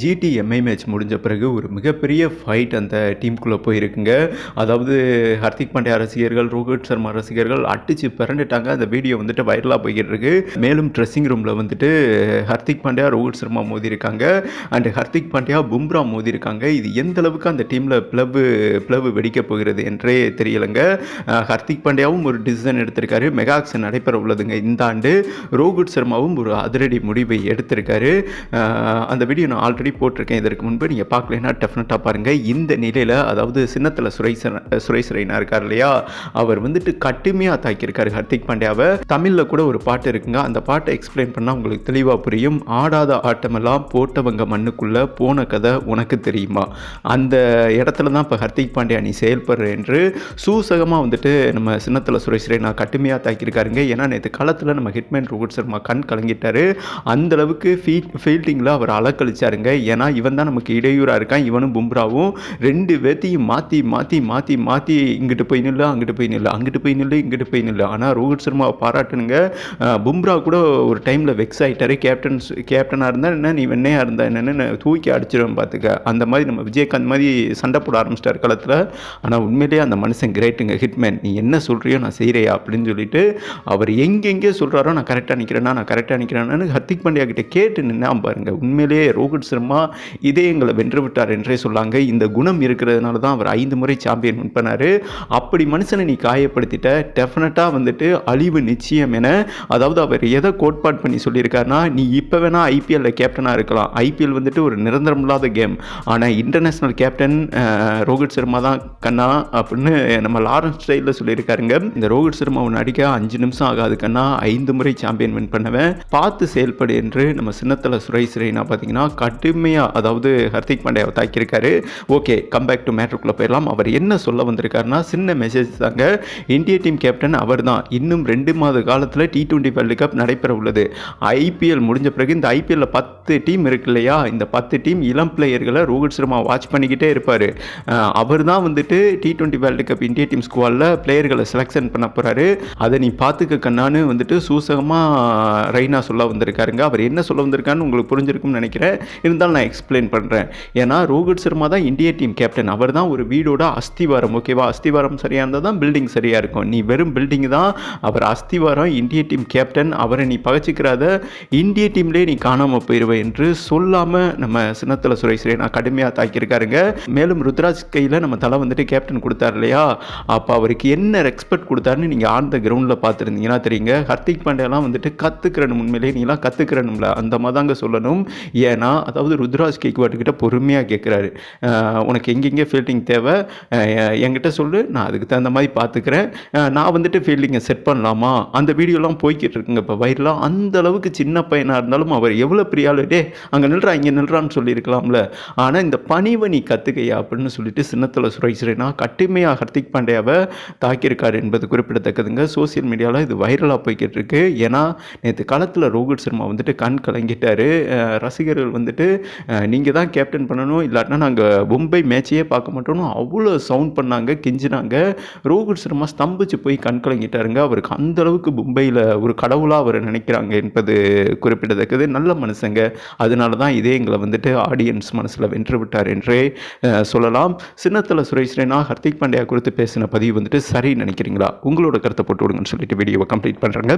GT Mi match முடிஞ்ச பிறகு ஒரு மிகப்பெரிய ஃபைட் அந்த டீமுக்குள்ளே போயிருக்குங்க. அதாவது ஹர்திக் பாண்டியா ரசிகர்கள் ரோஹித் சர்மா ரசிகர்கள் அடிச்சு பிறண்டுட்டாங்க அந்த வீடியோ வந்துட்டு வைரலாக போய்கிட்டு இருக்கு மேலும் ட்ரெஸ்ஸிங் ரூமில் வந்துட்டு ஹர்திக் பாண்டியா ரோஹித் சர்மா மோதி இருக்காங்க அண்ட் ஹர்திக் பாண்டியா பும்ரா மோதி இருக்காங்க இது எந்த அளவுக்கு அந்த டீமில் பிளவு பிளவு வெடிக்க போகிறது என்றே தெரியலைங்க. ஹர்திக் பாண்டியாவும் ஒரு டிசிஷன் எடுத்திருக்காரு. மெகாக்ஸ் நடைபெற உள்ளதுங்க இந்த ஆண்டு. ரோஹித் சர்மாவும் ஒரு அதிரடி முடிவை எடுத்திருக்காரு. அந்த வீடியோ நான் ஆல்ரெடி போட்டிருக்கேன். இதற்கு முன்பு நீங்கள் பார்க்கலன்னா டெஃபினட்டாக பாருங்கள் இந்த நிலையில் அதாவது சின்னத்தில் சுரேஷ் சுரேஷ் ரெய்னா இருக்கார் இல்லையா? அவர் வந்துட்டு கட்டுமையாக தாக்கியிருக்காரு ஹர்திக் பாண்டியாவை. தமிழில் கூட ஒரு பாட்டு இருக்குங்க. அந்த பாட்டை எக்ஸ்பிளைன் பண்ணால் உங்களுக்கு தெளிவாக புரியும். ஆடாத ஆட்டமெல்லாம் போட்டவங்க மண்ணுக்குள்ளே போன கதை உனக்கு தெரியுமா? அந்த இடத்துல தான் இப்போ ஹர்திக் பாண்டியா நீ செயல்படுற என்று சூசகமாக வந்துட்டு நம்ம சின்னத்தில் சுரேஷ் ரெய்னா கட்டுமையாக தாக்கியிருக்காருங்க. ஏன்னா நேற்று களத்தில் நம்ம ஹிட்மேன் ரோஹித் சர்மா கண் கலங்கிட்டாரு. அந்தளவுக்கு ஃபீல் ஃபீ ஃபீல்டிங்கில் அவர் அலக்கழிச்சாருங்க. ஏன்னா இவன் தான் நமக்கு இடையூறாக இருக்கான். இவனும் பும்ராவும் ரெண்டு பேர்த்தையும் மாற்றி மாற்றி மாற்றி மாற்றி இங்கிட்டு போய் நில்லு அங்கிட்டு போய் நில்லு அங்கிட்டு போய் நில்லு இங்கிட்டு போய் நில்லு. ஆனால் ரோஹித் சர்மாவை பாராட்டுனுங்க. பும்ரா கூட ஒரு டைமில் வெக்ஸ் ஆகிட்டாரு கேப்டன்ஸ் கேப்டனாக இருந்தால் என்ன நீ வெண்ணையாக இருந்தால் என்னென்னு தூக்கி அடிச்சிடும் பார்த்துக்க அந்த மாதிரி நம்ம விஜயகாந்த் மாதிரி சண்டை போட ஆரம்பிச்சிட்டார் காலத்தில் ஆனால் உண்மையிலேயே அந்த மனுஷன் கிரேட்டுங்க ஹிட்மேன் நீ என்ன சொல்கிறியோ நான் செய்கிறியா அப்படின்னு சொல்லிட்டு அவர் எங்கெங்கே சொல்கிறாரோ நான் கரெக்டாக நிற்கிறேன்னா நான் கரெக்டாக நிற்கிறேன்னு ஹர்திக் பாண்டியா கிட்டே கேட்டு நின்னா பாருங்க. உண்மையிலேயே ரோஹித் சர்மா இதயங்களை வென்று விட்டார் என்றே சொல்லாங்க. இந்த குணம் இருக்கிறதுனால தான் அவர் ஐந்து முறை சாம்பியன் வின் பண்ணார் அப்படி மனுஷனை நீ காயப்படுத்திட்ட டெஃபினட்டாக வந்துட்டு அழிவு நிச்சயம் என அதாவது அவர் எதை கோட்பாடு பண்ணி சொல்லியிருக்காருன்னா நீ இப்போ வேணால் ஐபிஎல்ல கேப்டனாக இருக்கலாம். ஐபிஎல் வந்துட்டு ஒரு நிரந்தரம் இல்லாத கேம் ஆனால் இன்டர்நேஷ்னல் கேப்டன் ரோஹித் சர்மா தான் கண்ணா அப்படின்னு நம்ம லாரன்ஸ் ஸ்டைலில் சொல்லியிருக்காருங்க. இந்த ரோஹித் சர்மா ஒன்று அடிக்க அஞ்சு நிமிஷம் ஆகாது கண்ணா. ஐந்து முறை சாம்பியன் வின் பண்ணுவேன். பார்த்து செயல்படு என்று நம்ம சின்னத்தில் சுரேஷ் ரெய்னா பார்த்தீங்கன்னா கட்டு கடுமையாக அதாவது ஹர்திக் பாண்டியாவை தாக்கியிருக்காரு. ஓகே கம்பேக் டு மேட்ருக்குள்ளே போயிடலாம். அவர் என்ன சொல்ல வந்திருக்காருன்னா சின்ன மெசேஜ் தாங்க. இந்திய டீம் கேப்டன் அவர் தான் இன்னும் ரெண்டு மாத காலத்தில் டி டுவெண்ட்டி வேர்ல்டு கப் நடைபெற உள்ளது. ஐபிஎல் முடிஞ்ச பிறகு இந்த ஐபிஎல்ல பத்து டீம் இருக்கு இல்லையா? இந்த பத்து டீம் இளம் பிளேயர்களை ரோஹித் சர்மா வாட்ச் பண்ணிக்கிட்டே இருப்பார். அவர் தான் வந்துட்டு டி டுவெண்ட்டி வேர்ல்டு கப் இந்திய டீம் ஸ்குவாடில் பிளேயர்களை செலெக்ஷன் பண்ண போகிறாரு அதை நீ பார்த்துக்க கண்ணான்னு வந்துட்டு சூசகமாக ரெய்னா சொல்ல வந்திருக்காருங்க. அவர் என்ன சொல்ல வந்திருக்காருன்னு உங்களுக்கு புரிஞ்சிருக்கும்னு நினைக்கிறேன். இருந்தாலும் நான் எக்ஸ்பிளைன் பண்ணுறேன் ஏன்னா ரோஹித் சர்மா தான் இந்திய டீம் கேப்டன் அவர் தான் ஒரு வீடோட அஸ்திவாரம் ஓகேவா அஸ்திவாரம் சரியாக இருந்தால் தான் பில்டிங் சரியாக இருக்கும். நீ வெறும் பில்டிங் தான் அவர் அஸ்திவாரம் இந்திய டீம் கேப்டன் அவரை நீ பகச்சிக்கிறாத இந்திய டீம்லேயே நீ காணாமல் போயிடுவேன் என்று சொல்லாமல் நம்ம சின்னத்தில் சுரேஷ் நான் கடுமையாக தாக்கியிருக்காருங்க. மேலும் ருத்ராஜ் கையில் நம்ம தலை வந்துட்டு கேப்டன் கொடுத்தாரு இல்லையா? அப்போ அவருக்கு என்ன ரெஸ்பெக்ட் கொடுத்தாருன்னு நீங்கள் ஆன் த கிரவுண்டில் பார்த்துருந்தீங்கன்னா தெரியுங்க. ஹர்திக் பாண்டியாலாம் வந்துட்டு கற்றுக்கிறணும் உண்மையிலேயே நீலாம் கற்றுக்கிறணும்ல அந்த மாதிரி தாங்க சொல்லணும். ஏன்னா அதாவது ருத்ராஜ் கேக்வாட் கிட்ட பொறுமையாக கேட்குறாரு உனக்கு எங்கெங்கே ஃபீல்டிங் தேவை? என்கிட்ட சொல்லு நான் அதுக்கு தகுந்த மாதிரி பார்த்துக்கிறேன் நான் வந்துட்டு ஃபீல்டிங்கை செட் பண்ணலாமா? அந்த வீடியோலாம் போய்கிட்டு இருக்குங்க இப்போ வைரலாக அந்த அளவுக்கு சின்ன பையனாக இருந்தாலும் அவர் எவ்வளோ பெரிய டே அங்கே நில்றா இங்கே நில்றான்னு சொல்லியிருக்கலாம்ல. ஆனால் இந்த பணிவை நீ கற்றுக்கையா அப்படின்னு சொல்லிட்டு சின்னத்தில் சுரேஷ் கட்டுமையாக ஹர்திக் பாண்டியாவை தாக்கியிருக்காரு என்பது குறிப்பிடத்தக்கதுங்க. சோசியல் மீடியாவில் இது வைரலாக போய்கிட்டு இருக்கு. ஏன்னா நேற்று காலத்தில் ரோஹித் சர்மா வந்துட்டு கண் கலங்கிட்டார். ரசிகர்கள் வந்துட்டு நீங்கள் தான் கேப்டன் பண்ணணும் இல்லாட்டினா நாங்கள் மும்பை மேட்சையே பார்க்க மாட்டோம்னு அவ்வளோ சவுண்ட் பண்ணாங்க கெஞ்சினாங்க. ரோஹித் சர்மா ஸ்தம்பிச்சு போய் கண் கலங்கிட்டாருங்க. அவருக்கு அந்த அளவுக்கு மும்பையில் ஒரு கடவுளாக அவர் நினைக்கிறாங்க என்பது குறிப்பிடத்தக்கது. நல்ல மனுஷங்க அதனால தான் இதே எங்களை வந்துட்டு ஆடியன்ஸ் மனசில் வென்று விட்டார் என்றே சொல்லலாம். சின்னத்தில் சுரேஷ் ரெய்னா ஹர்திக் பாண்டியா குறித்து பேசின பதிவு வந்துட்டு சரி நினைக்கிறீங்களா? உங்களோட கருத்தை போட்டு விடுங்கன்னு சொல்லிட்டு வீடியோவை கம்ப்ளீட் பண்ணுறேங்க